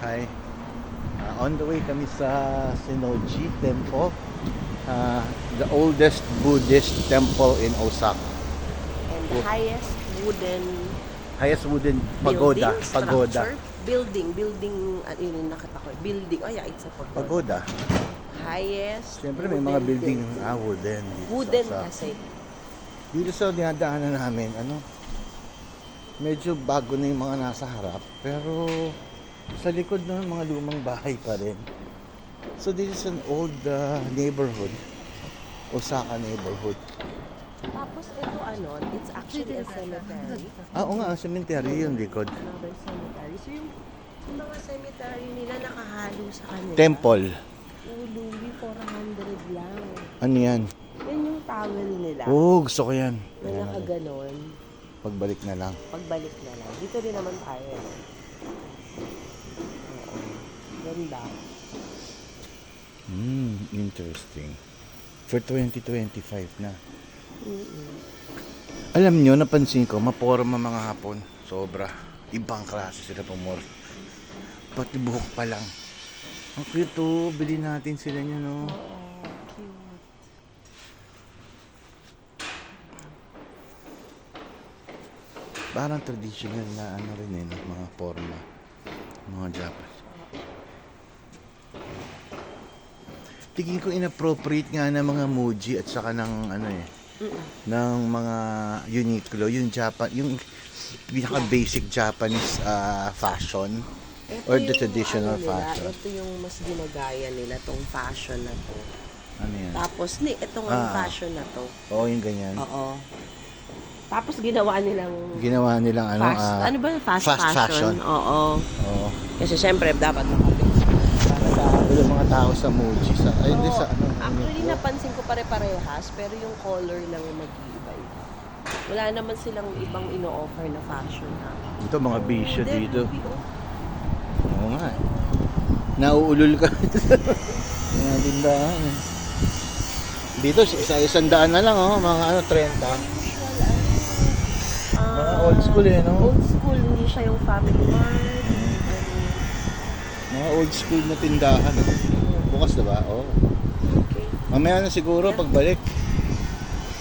Hi. Uh, on the way kami sa Senoji Temple. Uh, the oldest Buddhist temple in Osaka. And the highest wooden Highest wooden pagoda. building, Pagoda. building, building, ano yun yung nakita ko, building, oh yeah, it's a pagoda. Pagoda. Highest Siyempre may mga building ah, wooden. Dito Wooden sa, kasi. Dito sa dinadaanan namin, ano, medyo bago na yung mga nasa harap. Pero sa likod ng mga lumang bahay pa rin. So this is an old uh, neighborhood. Osaka neighborhood. Tapos ito ano, it's actually a cemetery. Ah, oo nga, cemetery yung likod. Another cemetery. So yung, yung mga cemetery nila nakahalo sa kanila. Temple. Uluwi, 400 lang. Ano yan? Yan yung towel nila. Oo, gusto ko yan. Na nakaganon. Pagbalik na lang. Pagbalik na lang. Dito rin naman tayo. No? Oo. Ganda. Hmm, interesting. For 2025 na. Mm-mm. Alam nyo, napansin ko, maporma mga hapon. Sobra. Ibang klase sila pumor. Pati buhok pa lang. Ang cute to. Bili natin sila nyo, no? Parang traditional na ano rin eh, mga forma. Mga Japanese. Tingin ko inappropriate nga ng mga Muji at saka ng ano eh, Mm-mm. ng mga Uniqlo, yung Japan, yung pinaka basic Japanese ah, fashion. Ito Or the yung traditional ano nila, fashion. Ito yung mas ginagaya nila, tong fashion na to. Ano yan? Tapos, ni, ito nga yung Ah. fashion na to. Oo, yung ganyan. Oo. Tapos ginawa nilang Ginawa nilang ano, fast, ah, ano ba yung fast, fast fashion. fashion? Oo. oo. Kasi syempre, dapat makabilis. Sa yung mga tao sa Muji. Sa, ay, hindi sa ano. Actually, Uniqlo. napansin ko pare-parehas, pero yung color lang yung mag-iiba. eh. Wala naman silang ibang ino-offer na fashion ha. Ito mga bisyo Hindi, dito. Ruby, oh. Oo nga eh. Nauulol ka. mga tindahan eh. Dito, isa isang daan na lang oh, mga ano, 30. Usual, ano, Mga old school eh, no? Old school, hindi siya yung family mart. Mga old school na tindahan. Oh. Bukas na ba? Oo. Okay. Mamaya na siguro pagbalik.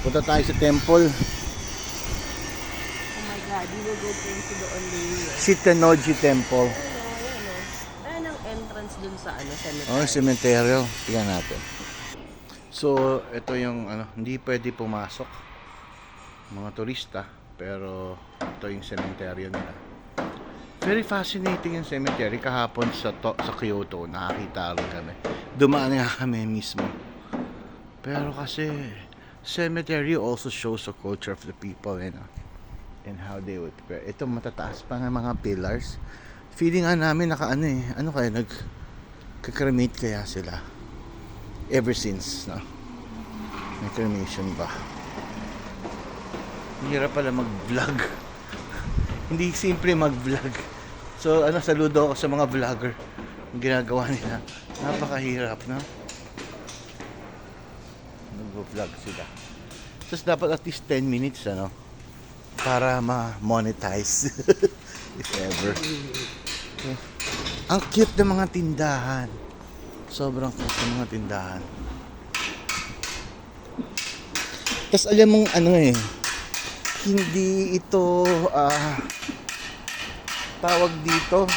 Punta tayo sa temple. Oh my God, we will go into the later. Shitanoji Temple. Ayan ang entrance dun sa ano, cemetery. Oh, cementerio. Tingnan natin. So, ito yung ano, hindi pwede pumasok mga turista, pero ito yung cementerio nila. Very fascinating yung cemetery. Kahapon sa to, sa Kyoto, nakakita rin kami. Dumaan nga kami mismo. Pero kasi, cemetery also shows the culture of the people, you know, and how they would prepare. Ito matataas pa ng mga pillars. Feeling nga namin naka ano eh, ano kaya nag kakremate kaya sila ever since no may cremation ba hirap pala mag vlog hindi simple mag vlog so ano saludo ako sa mga vlogger. Ang ginagawa nila. Napakahirap no? Nag vlog sila. Tapos dapat at least 10 minutes ano? Para ma-monetize. If ever. Ang cute ng mga tindahan. Sobrang cute ng mga tindahan. Tapos alam mong ano eh, hindi ito ah tawag dito.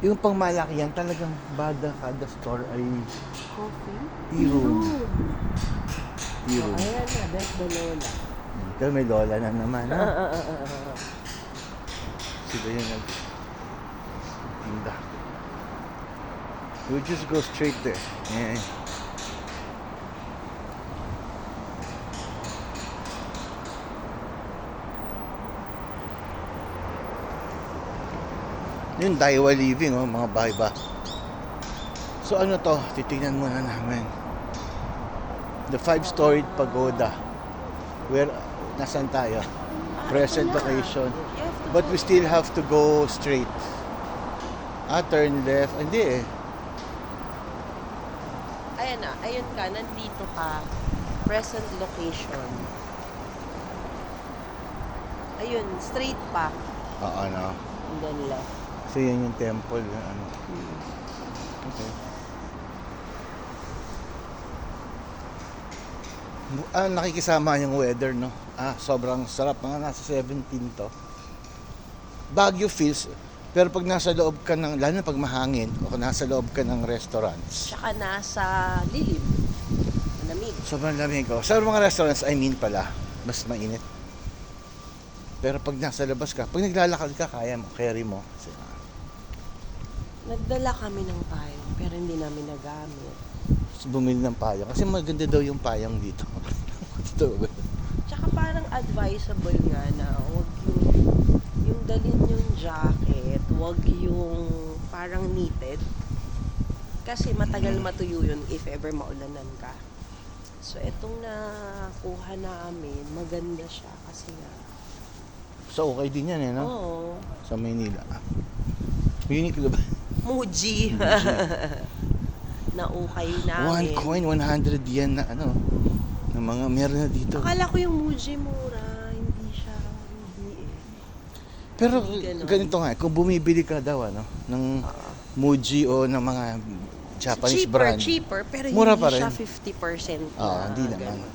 Yung pangmalakihan talagang bada kada store ay Coffee? tea room. Tea Oh, room. ayan na, that's the Lola. Ito may lola na naman ha. Ah, ah, ah. Sila yung nag tinda. We just go straight there. Yeah. Yung Daiwa Living, oh, mga bahay ba. So ano to? Titignan muna namin. The five-storied pagoda. Where, nasan tayo? Present location. But we still have to go straight. Ah, turn left. Hindi eh. Ayan na, ayun ka, nandito ka. Present location. Ayun, straight pa. Oo, no. And then left. So yan yung temple. Yung ano. Okay. Ah, nakikisama yung weather, no? Ah, sobrang sarap. Mga nasa 17 to. Baguio feels, pero pag nasa loob ka ng, lalo na pag mahangin, o nasa loob ka ng restaurants, Tsaka nasa lilim. Malamig. sobrang lamig ko. Sa mga restaurants, I mean pala, mas mainit. Pero pag nasa labas ka, pag naglalakad ka, kaya mo, carry mo. Kasi, Nagdala kami ng payong, pero hindi namin nagamit. Tapos bumili ng payong. Kasi maganda daw yung payong dito. Ba? Tsaka parang advisable nga na wag yung, yung dalhin yung jacket, wag yung parang knitted. Kasi matagal Mm. matuyo yun if ever maulanan ka. So, etong nakuha namin, maganda siya kasi nga. So, okay din yan eh, no? Oo. Sa Maynila. Uniqlo ba? Muji. Naukay One namin. coin, 100 yen na ano. Na mga meron na dito. Akala ko yung Muji mura. Hindi siya. Hindi eh. Pero Ganon. ganito nga, kung bumibili ka daw ano, ng Muji o ng mga Japanese cheaper, brand. cheaper, pero Mura hindi pa rin. siya 50% na. Oo, hindi naman. ganun.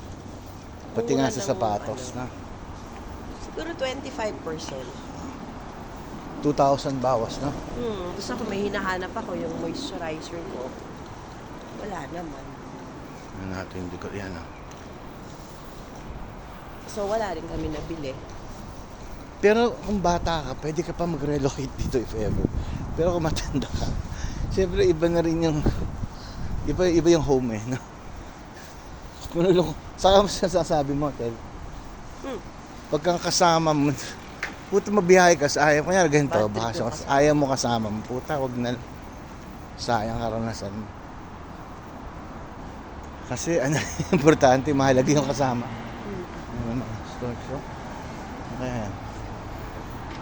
Pati Mura nga sa sapatos ano. na. Siguro 25%. 2,000 bawas, no? Hmm, gusto ko may hinahanap ako yung moisturizer ko. Wala naman. Ano natin, hindi ko, yan ah. So wala rin kami nabili. Pero kung bata ka, pwede ka pa mag-relocate dito if ever. Pero kung matanda ka, siyempre iba na rin yung, iba, iba yung home eh, no? Kung ano, saka mo sasabi mo, Tel, Hmm. pag kang kasama mo, puta mabiyahe ka sa ayaw, kunyari ganito, Bad trip baka yung sa, kasama. ayaw mo kasama mo, puta, wag na, sayang karanasan mo. Kasi ano, importante, mahalaga yung kasama. Ano mga stores, oh. Okay.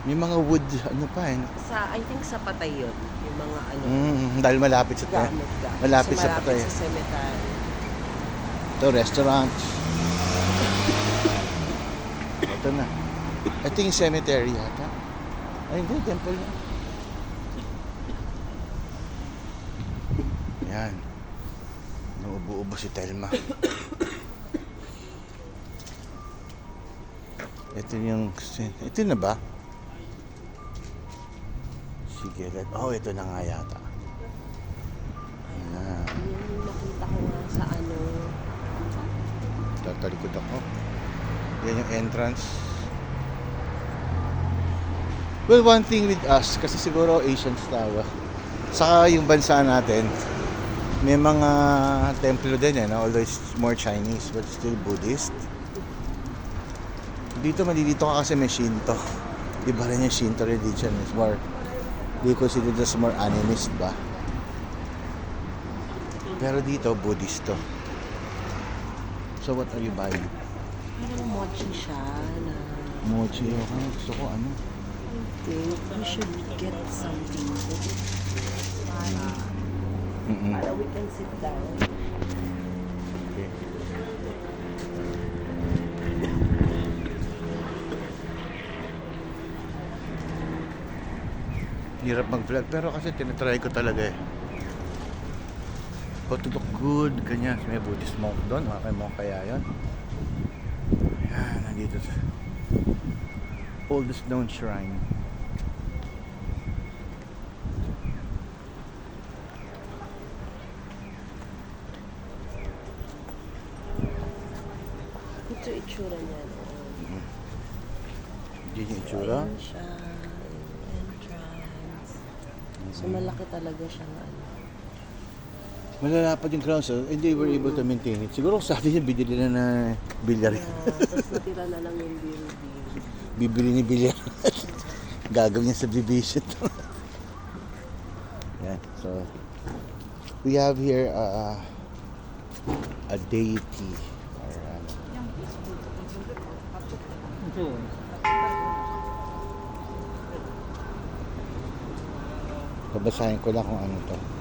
May mga wood, ano pa eh. Sa, I think sa patay yun. Yung mga ano, Mm, dahil malapit sa tayo. gamit ka. malapit sa malapit patay. sa cemetery. Ito, restaurant. Ito na. Ito yung cemetery yata. Ay, hindi, temple na. Yan. Nauubo-ubo si Telma. Ito yung... Ito na ba? Sige, let... Oh, ito na nga yata. Ayan. Yun yung nakita ko sa ano. Tatalikod ako. Yan yung entrance. Well, one thing with us, kasi siguro Asians tayo. Saka yung bansa natin, may mga templo din eh, no? although it's more Chinese, but still Buddhist. Dito, malilito ka kasi may Shinto. Iba rin yung Shinto religion. It's more, they consider this more animist ba? Pero dito, Buddhist to. So what are you buying? Parang mochi siya na Mochi. Okay, gusto ko ano. Think we should get something para, Mm-mm. para we can sit down. Okay. Hirap mag-vlog pero kasi tinatry ko talaga eh. How to look good, ganyan. May Buddhist monk doon, mga kay monk kaya yun. Yan, nandito sa oldest known shrine. Ito itsura niya. no? Yun yung itsura. Entrance. So malaki talaga siya na ano. Malalapad yung ground so and they were able to maintain it. Siguro sa atin yung binili na na bilyar. Yeah, Tapos natira na lang yung building. Bibili ni bilyar. Gagawin niya subdivision. Yan. So, we have here uh, a deity. Or, ano. Babasahin ko lang kung ano to.